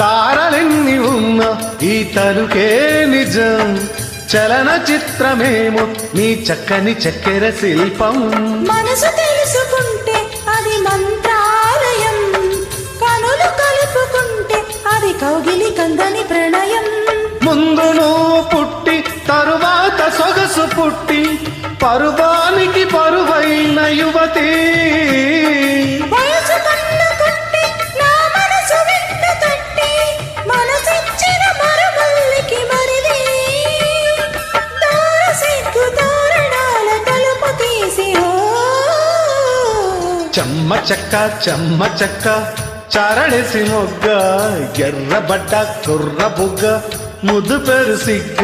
తారలెన్ని ఉన్న ఈ తలుకే నిజం. చలన చిత్రమేమో నీ చక్కని చక్కెర శిల్పం. మనసు తెలుసుకుంటే అది మంత్రాలయం. కనులు కలుపుకుంటే అది కౌగిలి కందని ప్రణయం. ముందు నువ్వు పుట్టి తరువాత సొగసు పుట్టి పరువానికి పరువైన యువతి. చెమ్మ చెక్క చెమ్మ చెక్క చరణసి మొగ్గ ఎర్రబడ్డ కుర్ర బుగ్గ ముద్దు పెరు సిగ్గ